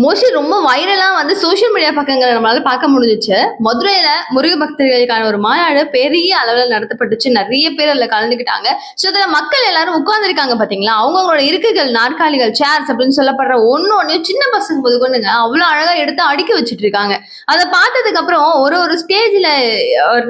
Mostly ரொம்ப வைரலா வந்து social media பக்கங்களை நம்மளால பார்க்க முடிஞ்சிச்சு. மதுரையில முருக பக்தர்களுக்கான ஒரு மாநாடு பெரிய அளவுல நடத்தப்பட்டுச்சு. நிறைய பேர் அதுல கலந்துக்கிட்டாங்க. ஸோ இதுல மக்கள் எல்லாரும் உட்கார்ந்துருக்காங்க பாத்தீங்களா? அவங்களோட இருக்கைகள் நாற்காலிகள் சேர்ஸ் அப்படின்னு சொல்லப்படுற ஒன்னு ஒன்னையும் சின்ன பசங்க போது கொண்டுங்க அவ்வளவு அழகா எடுத்து அடுக்கி வச்சுட்டு இருக்காங்க அதை பார்த்ததுக்கு அப்புறம் ஒரு ஒரு ஸ்டேஜ்ல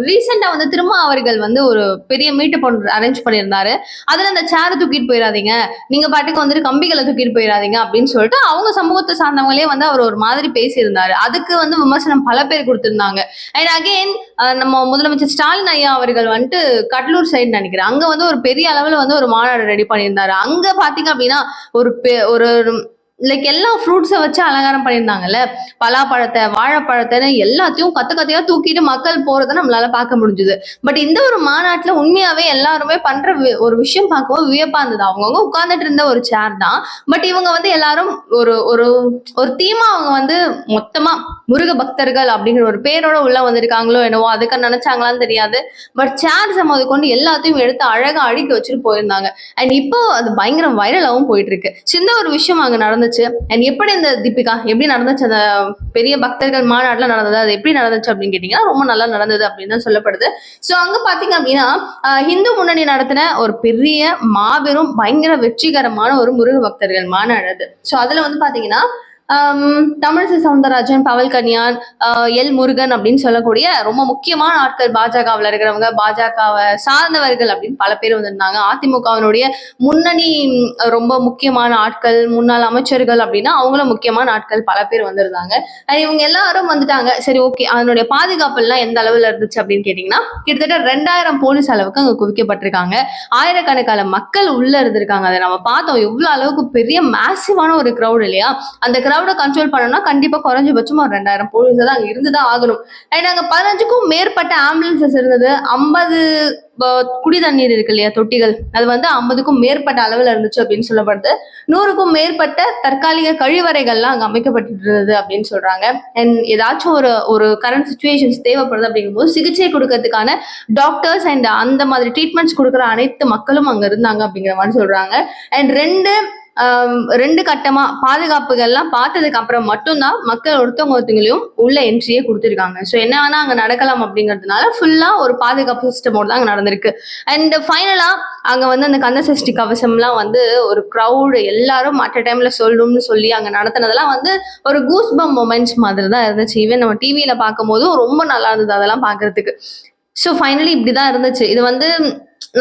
ரீசெண்டா வந்து திரும்ப அவர்கள் வந்து ஒரு பெரிய மீட்டப் ஒன்று அரேஞ்ச் பண்ணியிருந்தாரு. அதுல அந்த சேரை தூக்கிட்டு போயிடாதீங்க நீங்க பாட்டுக்கு வந்துட்டு கம்பிகளை தூக்கிட்டு போயிடாதீங்க அப்படின்னு சொல்லிட்டு அவங்க சமூகத்தை சார்ந்தவங்க சார்ந்தவங்களே வந்து அவர் ஒரு மாதிரி பேசியிருந்தாரு. அதுக்கு வந்து விமர்சனம் பல பேர் கொடுத்திருந்தாங்க. அண்ட் அகைன் நம்ம முதலமைச்சர் ஸ்டாலின் ஐயா அவர்கள் வந்துட்டு கடலூர் சைடு நினைக்கிறேன். அங்க வந்து ஒரு பெரிய அளவுல வந்து ஒரு மாநாடு ரெடி பண்ணியிருந்தாரு. அங்க பாத்தீங்க அப்படின்னா ஒரு பெ- ஒரு லைக் எல்லா ஃப்ரூட்ஸை வச்சு அலங்காரம் பண்ணியிருந்தாங்கல்ல? பலாப்பழத்தை வாழைப்பழத்தைன்னு எல்லாத்தையும் கத்து கத்தையா தூக்கிட்டு மக்கள் போறதை நம்மளால பார்க்க முடிஞ்சுது. பட் இந்த ஒரு மாநாட்டுல உண்மையாவே எல்லாருமே பண்ற வி- ஒரு விஷயம் பார்க்கவும் வியப்பா இருந்தது. அவங்கவுங்க உட்கார்ந்துட்டு இருந்த ஒரு சேர் தான். பட் இவங்க வந்து எல்லாரும் ஒரு ஒரு ஒரு தீமா அவங்க வந்து மொத்தமா முருக பக்தர்கள் அப்படிங்கிற ஒரு பேரோட உள்ள வந்திருக்காங்களோ என்னவோ அதுக்கு நினைச்சாங்களான்னு தெரியாது. பட் சேர்ஸை முத கொண்டு எல்லாத்தையும் எடுத்து அழகா அடுக்கி வச்சுட்டு போயிருந்தாங்க. அண்ட் இப்போ அது பயங்கர வைரலாகவும் போயிட்டு இருக்கு. சின்ன ஒரு விஷயம் அங்க நடந்துச்சு. அண்ட் எப்படி இந்த தீபிகா எப்படி நடந்துச்சு? அந்த பெரிய பக்தர்கள் மாநாடுல நடந்தது அது எப்படி நடந்துச்சு அப்படின்னு கேட்டீங்கன்னா ரொம்ப நல்லா நடந்தது அப்படின்னு தான் சொல்லப்படுது. ஸோ அங்க பாத்தீங்க அப்படின்னா ஹிந்து முன்னணி நடத்தின ஒரு பெரிய மாபெரும் பயங்கர வெற்றிகரமான ஒரு முருக பக்தர்கள் மாநாடு அது. ஸோ அதுல வந்து பாத்தீங்கன்னா தமிழிசை சவுந்தரராஜன் பவல் கன்யான் எல் முருகன் அப்படின்னு சொல்லக்கூடிய ரொம்ப முக்கியமான ஆட்கள் பாஜகவில் இருக்கிறவங்க. பாஜகவை சார்ந்தவர்கள் அப்படின்னு பல பேர் வந்திருந்தாங்க. அதிமுகவினுடைய முன்னணி ரொம்ப முக்கியமான ஆட்கள் முன்னாள் அமைச்சர்கள் அப்படின்னா அவங்களும் முக்கியமான ஆட்கள் பல பேர் வந்திருந்தாங்க. இவங்க எல்லாரும் வந்துட்டாங்க. சரி ஓகே. அதனுடைய பாதுகாப்பு எல்லாம் எந்த அளவுல இருந்துச்சு அப்படின்னு கேட்டீங்கன்னா கிட்டத்தட்ட ரெண்டாயிரம் போலீஸ் அளவுக்கு அங்கே குவிக்கப்பட்டிருக்காங்க. ஆயிரக்கணக்கான மக்கள் உள்ள இருந்திருக்காங்க. அதை நம்ம பார்த்தோம். எவ்வளவு அளவுக்கு பெரிய மேசிவான ஒரு கிரௌட் இல்லையா? அந்த கிரௌடை கண்ட்ரோல் பண்ணணும்னா கண்டிப்பா குறைஞ்சபட்சம் ஒரு ரெண்டாயிரம் போலீஸ் தான் அங்க இருந்துதான் ஆகணும். அண்ட் அங்க பதினஞ்சுக்கும் மேற்பட்ட ஆம்புலன்சஸ் இருந்தது. ஐம்பது குடி தண்ணீர் இருக்கு இல்லையா தொட்டிகள். அது வந்து ஐம்பதுக்கும் மேற்பட்ட அளவுல இருந்துச்சு அப்படின்னு சொல்லப்படுது. நூறுக்கும் மேற்பட்ட தற்காலிக கழிவறைகள்லாம் அங்க அமைக்கப்பட்டு இருந்தது அப்படின்னு சொல்றாங்க. அண்ட் ஏதாச்சும் ஒரு ஒரு கரண்ட் சுச்சுவேஷன்ஸ் தேவைப்படுது அப்படிங்கும்போது சிகிச்சை கொடுக்கறதுக்கான டாக்டர்ஸ் அண்ட் அந்த மாதிரி ட்ரீட்மெண்ட்ஸ் கொடுக்குற அனைத்து மக்களும் அங்க இருந்தாங்க அப்படிங்கிற மாதிரி சொல்றாங்க. அண்ட் ரெண்டு ரெண்டு கட்டமா பாதுகாப்புகள்லாம் பார்த்ததுக்கு அப்புறம் மட்டும்தான் மக்கள் ஒருத்தவங்க ஒருத்தவங்களையும் உள்ள என்ட்ரியே கொடுத்துருக்காங்க. ஸோ என்ன வேணா அங்க நடக்கலாம் அப்படிங்கிறதுனால ஃபுல்லா ஒரு பாதுகாப்பு சிஸ்டமோட தான் அங்க நடந்திருக்கு. அண்ட் ஃபைனலா அங்க வந்து அந்த கந்த சஷ்டி கவசம்லாம் வந்து ஒரு க்ரௌடு எல்லாரும் மற்ற டைம்ல சொல்லணும்னு சொல்லி அங்க நடத்தினதெல்லாம் வந்து ஒரு கூஸ் பம் மொமெண்ட்ஸ் மாதிரி தான் இருந்துச்சு. ஈவன் நம்ம டிவியில பார்க்கும் போதும் ரொம்ப நல்லா இருந்தது அதெல்லாம் பாக்குறதுக்கு ஸோ ஃபைனலி இப்படி தான் இருந்துச்சு. இது வந்து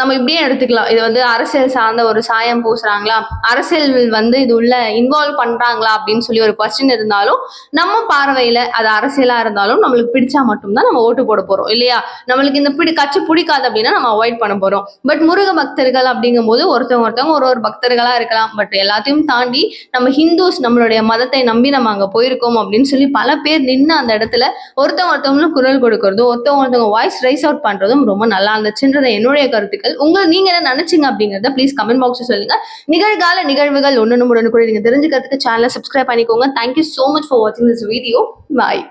நம்ம இப்படியே எடுத்துக்கலாம். இது வந்து அரசியல் சார்ந்த ஒரு சாயம் பூசுறாங்களா? அரசியல் வந்து இது உள்ள இன்வால்வ் பண்றாங்களா? அப்படின்னு சொல்லி ஒரு கொஸ்டின் இருந்தாலும் நம்ம பார்வையில அது அரசியலா இருந்தாலும் நம்மளுக்கு பிடிச்சா மட்டும்தான் நம்ம ஓட்டு போட போறோம் இல்லையா? நம்மளுக்கு இந்த பிடி கட்சி பிடிக்காது அப்படின்னா நம்ம அவாய்ட் பண்ண போறோம். பட் முருக பக்தர்கள் அப்படிங்கும்போது ஒருத்தவங்க ஒருத்தவங்க ஒரு ஒரு பக்தர்களா இருக்கலாம். பட் எல்லாத்தையும் தாண்டி நம்ம ஹிந்துஸ் நம்மளுடைய மதத்தை நம்பி நம்ம அங்க போயிருக்கோம் அப்படின்னு சொல்லி பல பேர் நின்று அந்த இடத்துல ஒருத்தவங்க ஒருத்தவங்களும் குரல் கொடுக்கறதும் ஒருத்தவங்க ஒருத்தவங்க வாய்ஸ் ரைஸ் அவுட் பண்றதும் ரொம்ப நல்லா இருந்துச்சுன்றது என்னுடைய கருத்து. கருத்துக்கள். உங்க நீங்க என்ன நினைச்சீங்க அப்படிங்கறத ப்ளீஸ் கமெண்ட் பாக்ஸ் சொல்லுங்க. நிகழ்கால நிகழ்வுகள் ஒன்று கூட நீங்க தெரிஞ்சுக்கிறதுக்கு சேனலை சப்ஸ்கிரைப் பண்ணிக்கோங்க. Thank you so much for வாட்சிங் திஸ் வீடியோ பாய்